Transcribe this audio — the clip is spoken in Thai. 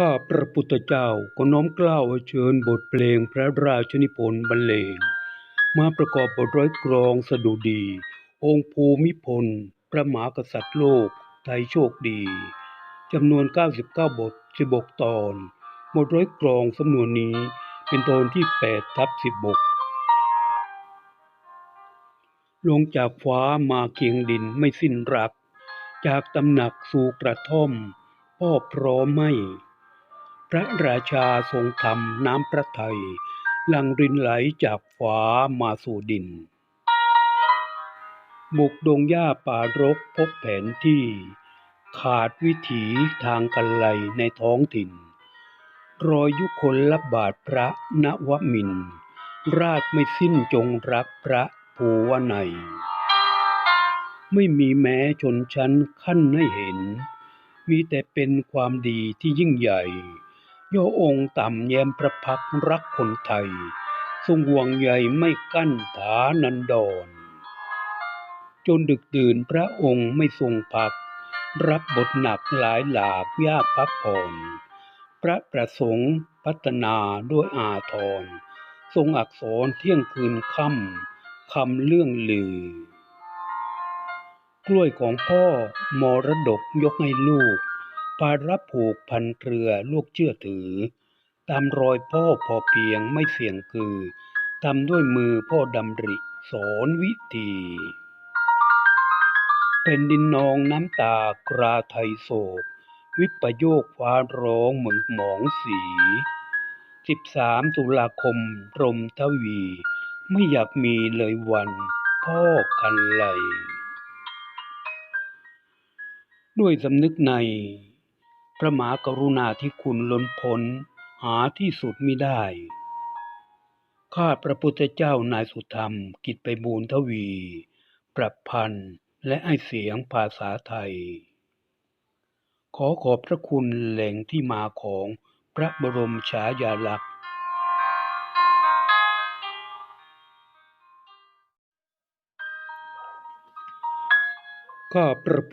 ข้าพระพุทธเจ้าขอน้อมกล้าวเชิญบทเพลงพระราชนิพนธ์บรรเลง มาประกอบบทร้อยกรองสดุดี องค์ภูมิพล พระมหากษัตริย์โลก ไทยโชคดีจำนวน 99 บท 16 ตอน บทร้อยกรองสำนวนนี้เป็นตอนที่ 8 ทับ 16 ลงจากฟ้ามาเคียงดินไม่สิ้นรัก จากตำหนักสู่กระท่อมพ่อพร้อมไม่ ระราชาทรงทำน้ำพระทัยลังรินไหลจากฟ้ามาสู่ดิน บุกดงหญ้าป่ารกพบแผนที่ ขาดวิถีทางกันไลในท้องถิ่น รอยยุคนละบาทพระนวมินทร์ราชไม่สิ้นจงรักพระภูวนัย ไม่มีแม้ชนชั้นขั้นให้เห็น มีแต่เป็นความดีที่ยิ่งใหญ่ ย่อองค์ต่ำแยมพระพักรักคนไทย ทรงห่วงใยไม่กั้นฐานันดร จนดึกดื่นพระองค์ไม่ทรงพัก รับบทหนักหลายหลากยากพักผ่อนพระประสงค์พัฒนาด้วยอาทร ทรงอักษรเที่ยงคืนค่ำคำเรื่องลือ กล้วยของพ่อมรดกยกให้ลูก ภาระผูกพันเครือลูกเชื่อถือ ตามรอยพ่อพอเพียงไม่เสี่ยงคือทำด้วยมือพ่อดำริสอนวิธีแผ่นดินนองน้ำตากราไทยโศก วิปโยคฟ้าร้องเหมือนหมองสี 13 ตุลาคมรมทวี ไม่อยากมีเลยวันพ่อคันไลด้วยสำนึกใน พระมหากรุณาธิคุณล้นพ้นหาที่สุดมิได้ ข้าพระพุทธเจ้านายสุธรรมกิจไปบูรทวี ปรับพันธ์และไอเสียงภาษาไทย ขอขอบพระคุณแหล่งที่มาของพระบรมฉายาลักษณ์ข้าพระ